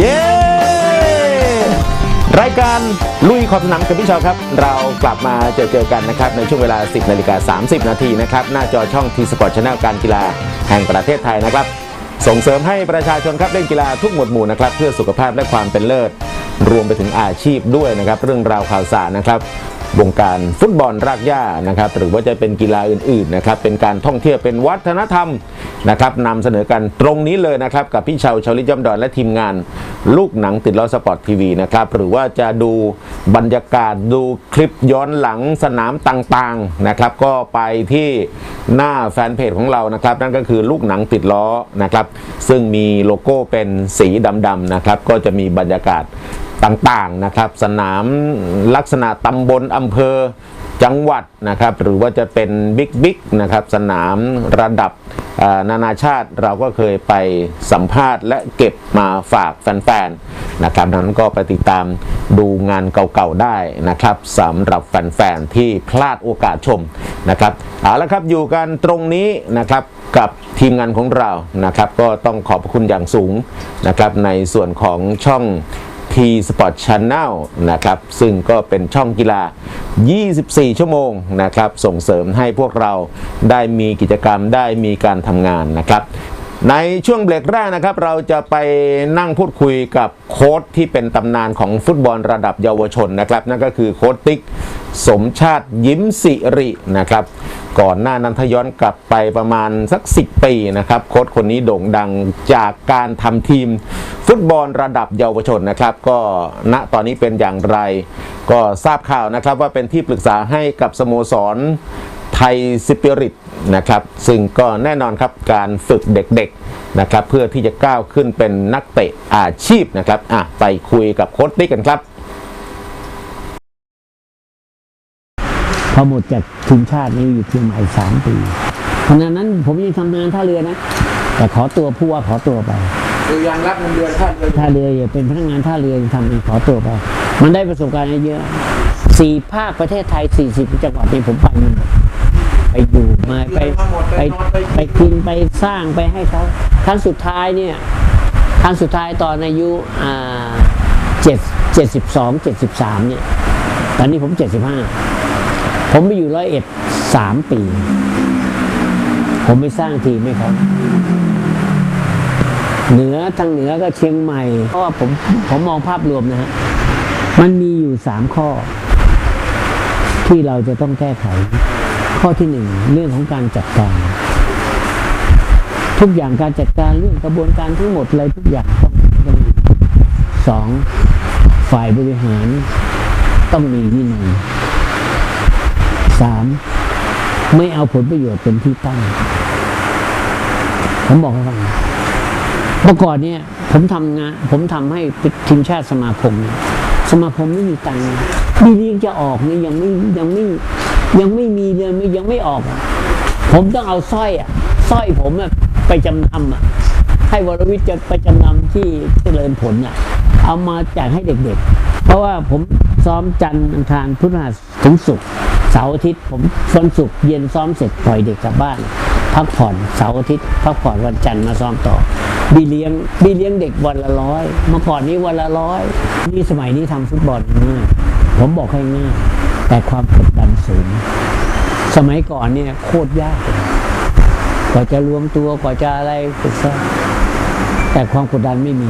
เย้ รายการลุยขอบสนามกับพี่ชาวครับ เรากลับมาเจอเจอกันนะครับ ในช่วงเวลา 10นาฬิกา30 นาทีนะครับ หน้าจอช่องทีสปอร์ตชาแนลการกีฬาแห่งประเทศไทยนะครับ ส่งเสริมให้ประชาชนครับเล่นกีฬาทุกหมวดหมู่นะครับเพื่อสุขภาพและความเป็นเลิศ รวมไปถึงอาชีพด้วยนะครับ เรื่องราวข่าวสารนะครับวงการฟุตบอลรากหญ้านะครับหรือว่าจะเป็นกีฬาอื่นๆนะครับเป็นการท่องเที่ยวเป็นวัฒนธรรมนะครับนำเสนอกันตรงนี้เลยนะครับกับพี่เชาวชาวลิตย่อมดอนและทีมงาน ลูกหนังติดล้อสปอร์ตทีวีนะครับ หรือว่าจะดูบรรยากาศดูคลิปย้อนหลังสนามต่างๆนะครับ ก็ไปที่หน้าแฟนเพจของเรานะครับ นั่นก็คือลูกหนังติดล้อนะครับ ซึ่งมีโลโก้เป็นสีดำๆนะครับ ก็จะมีบรรยากาศต่างๆนะครับ สนามลักษณะตำบลอำเภอจังหวัดนะครับ หรือว่าจะเป็นบิ๊กบิ๊กนะครับ สนามระดับนานาชาติเราก็เคยไปสัมภาษณ์และเก็บมาฝากแฟนๆนะครับนั้นก็ไปติดตามดูงานเก่าๆได้นะครับสำหรับแฟนๆที่พลาดโอกาสชมนะครับเอาละครับอยู่กันตรงนี้นะครับกับทีมงานของเรานะครับ ก็ต้องขอบคุณอย่างสูงนะครับในส่วนของช่อง Sport Channel นะครับซึ่งก็เป็นช่องกีฬา 24 ชั่วโมงนะครับส่งเสริมให้พวกเราได้มีกิจกรรมได้มีการทำงานนะครับ ในช่วงเบรกแรกนะครับ เราจะไปนั่งพูดคุยกับโค้ชที่เป็นตำนานของฟุตบอลระดับเยาวชนนะครับ นั่นก็คือโค้ชติ๊กสมชาติยิ้มสิรินะครับ ก่อนหน้านั้นถ้าย้อนกลับไปประมาณสัก 10 ปีนะครับ โค้ชคนนี้โด่งดังจากการทำทีมฟุตบอลระดับเยาวชนนะครับ ก็ณตอนนี้เป็นอย่างไร ก็ทราบข่าวนะครับว่าเป็นที่ปรึกษาให้กับสโมสร ไทยสปิริตนะครับซึ่งก็แน่นอนครับการฝึกเด็กๆนะครับเพื่อที่จะก้าวขึ้นเป็นนักเตะอาชีพนะครับอะไปคุยกับโค้ชติ๊กกันครับพอหมดจากทีมชาตินี่อยู่เชียงใหม่สามปีขณะนั้นผมยังทำงานท่าเรือนะ แต่ขอตัวผู้ว่าขอตัวไปคือยังรับเงินเดือนท่านเลยท่าเรืออย่าเป็นพนักงานท่าเรือยังทำอีกขอตัวไป มันได้ประสบการณ์เยอะสี่ภาคประเทศไทยสี่สิบจังหวัดนี่ผมไปหมด ไปอยู่มาไปไปไปกินไปสร้างไปให้เขาครั้งสุดท้ายเนี่ยครั้งสุดท้ายตอนอายุอ่าเจ็ดเจ็ดสิบสองเจ็ดสิบสามเนี่ยตอนนี้ผมเจ็ดสิบห้าผมไปอยู่ร้อยเอ็ดสามปี ผมไปสร้างทีมให้เขาเหนือทางเหนือก็เชียงใหม่ เพราะว่าผมผมมองภาพรวมนะฮะมันมีอยู่สามข้อ ที่เราจะต้องแก้ไข ข้อที่หนึ่งเรื่องของการจัดการ ทุกอย่างการจัดการเรื่องกระบวนการทั้งหมดอะไรทุกอย่างต้องต้องมีสองฝ่ายบริหาร ต้องมีวินัยสามไม่เอาผลประโยชน์เป็นที่ตั้ง ผมบอกให้ฟังเมื่อก่อนเนี่ย ผมทำงานผมทำให้ทีมชาติสมาคม สมาคมไม่มีตังค์บีลีกจะออกนี่ยังไม่ยังไม่ ยังไม่มีเลยไม่ยังไม่ออก ผมต้องเอาสร้อยอะสร้อยผมอะไปจำนำอะให้วรวิทย์จะไปจำนำที่เจริญผลอะ เอามาแจกให้เด็กๆ เพราะว่าผมซ้อมจันทร์อังคารพุธพฤหัสถึงศุกร์เสาร์อาทิตย์ผมวันศุกร์เย็นซ้อมเสร็จปล่อยเด็กกลับบ้าน พักผ่อนเสาร์อาทิตย์พักผ่อนวันจันทร์มาซ้อมต่อบีเลี้ยงบีเลี้ยงเด็กวันละร้อยเมื่อก่อนนี้วันละร้อยนี่สมัยนี้ทำฟุตบอลง่ายผมบอกให้ง่าย แต่ความกดดันสูง สมัยก่อนเนี่ยโคตรยากกว่าจะรวมตัวกว่าจะอะไรกซ้อมแต่ความกดดันไม่มี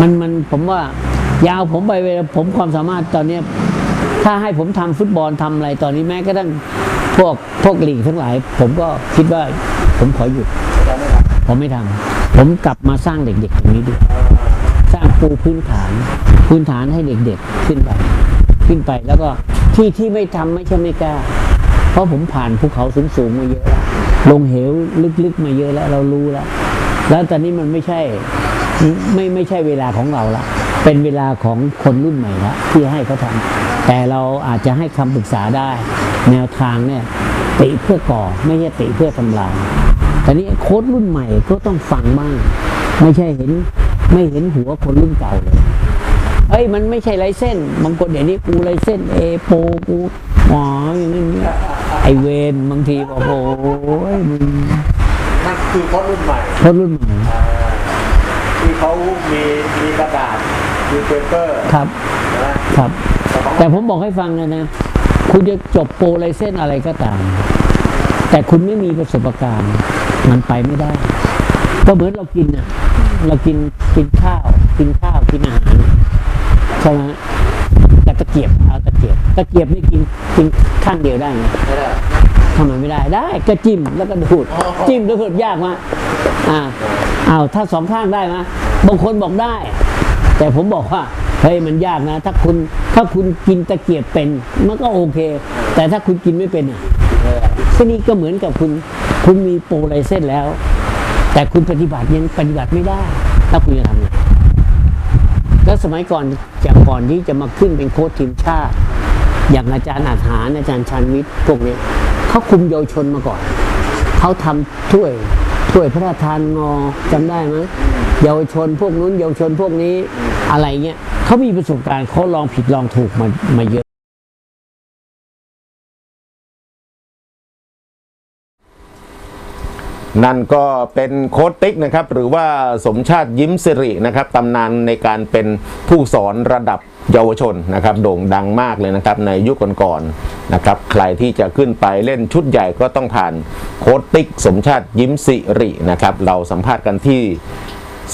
มันมันผมว่ายาวผมไปเวลาผมความสามารถตอนเนี้ยถ้าให้ผมทำฟุตบอลทำอะไรตอนนี้แม้กระทั่งพวกพวกลีกทั้งหลาย ผมก็คิดว่าผมขอหยุดผมไม่ทำผมกลับมาสร้างเด็กๆตรงนี้ดี สร้างปูพื้นฐาน พื้นฐานให้เด็กๆขึ้นไป ขึ้นไปแล้วก็ที่ที่ไม่ทำไม่ใช่ไม่กล้า เพราะผมผ่านภูเขาสูงๆมาเยอะแล้วลงเหวลึกๆมาเยอะแล้วเรารู้แล้ว แล้วตอนนี้มันไม่ใช่ไม่ไม่ใช่เวลาของเราละเป็นเวลาของคนรุ่นใหม่ละที่ให้เขาทำแต่เราอาจจะให้คำปรึกษาได้ แนวทางเนี่ยติเพื่อก่อไม่ใช่ติเพื่อทำลายแต่นี้โค้ดรุ่นใหม่ก็ต้องฟังบ้าง ไม่ใช่เห็นไม่เห็นหัวคนรุ่นเก่าเลย เอ้ยมันไม่ใช่ไรเส้นบางคนเดี๋ยวนี้กูไรเส้นเอโปกูอ๋ออย่างนี้ไอเวนบางทีบอกโอ้ยมึงนั่นคือคนรุ่นใหม่คนรุ่นใหม่ที่เขามีมีกระดาษมีเปเปอร์ครับนะครับ แต่ผมบอกให้ฟังนะนะ คุณจะจบโปรไรเส้นอะไรก็ตาม แต่คุณไม่มีประสบการณ์ มันไปไม่ได้ ก็เหมือนเรากินอะเรากินกินข้าว กินข้าวกินอาหาร ใช่ไหมแต่ตะเกียบเอาตะเกียบตะเกียบนี่กินกินข้างเดียวได้ไหมไม่ได้ทำไมไม่ได้ได้ก็จิ้มแล้วก็ดูดอ๋อจิ้มแล้วดูดยากมากอ่าอ้าวถ้าสองข้างได้ไหมบางคนบอกได้ แต่ผมบอกว่าเฮ้ยมันยากนะ ถ้าคุณถ้าคุณกินตะเกียบเป็นมันก็โอเค แต่ถ้าคุณกินไม่เป็นอะก็นี่ก็เหมือนกับคุณ คุณมีโปรไลเส้นแล้ว แต่คุณปฏิบัติยังปฏิบัติไม่ได้ ถ้าคุณจะทำไง แล้วสมัยก่อนจากก่อนที่จะมาขึ้นเป็นโค้ชทีมชาติ อย่างอาจารย์อาหารอาจารย์ชันวิทย์พวกนี้เขาคุมเยาวชนมาก่อน เขาทำถ้วยถ้วยพระราชทานงอจำได้ไหมเยาวชนพวกนู้นเยาวชนพวกนี้อะไรเงี้ยเขามีประสบการณ์เขาลองผิดลองถูกมามาเยอะ นั่นก็เป็นโค้ดติ๊กนะครับหรือว่าสมชาติยิ้มสิรินะครับตำนานในการเป็นผู้สอนระดับเยาวชนนะครับโด่งดังมากเลยนะครับในยุคก่อนๆนะครับใครที่จะขึ้นไปเล่นชุดใหญ่ก็ต้องผ่านโค้ดติ๊กสมชาติยิ้มสิรินะครับเราสัมภาษณ์กันที่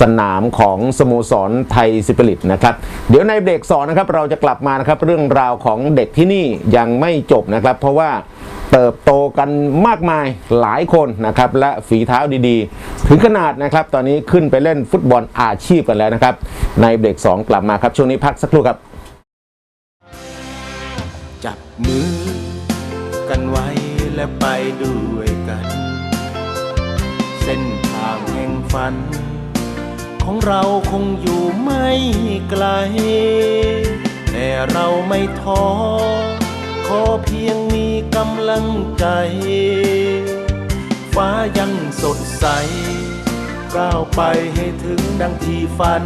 สนามของสโมสรไทยซิปริตนะครับ เดี๋ยวในเบรกสองนะครับเราจะกลับมานะครับเรื่องราวของเด็กที่นี่ยังไม่จบนะครับ เพราะว่า เติบโตกันมากมายหลายคนนะครับและฝีเท้าดีๆ ถึงขนาดนะครับ ตอนนี้ขึ้นไปเล่นฟุตบอลอาชีพกันแล้วนะครับ ในเบรกสองกลับมาครับช่วงนี้พักสักครู่ครับ จับมือกันไว้และไปด้วยกัน เส้นทางแห่งฝัน ของเราคงอยู่ไม่ไกล แต่เราไม่ท้อขอเพียงมี กำลังใจ ฟ้ายังสดใส ก้าวไปให้ถึงดังที่ฝัน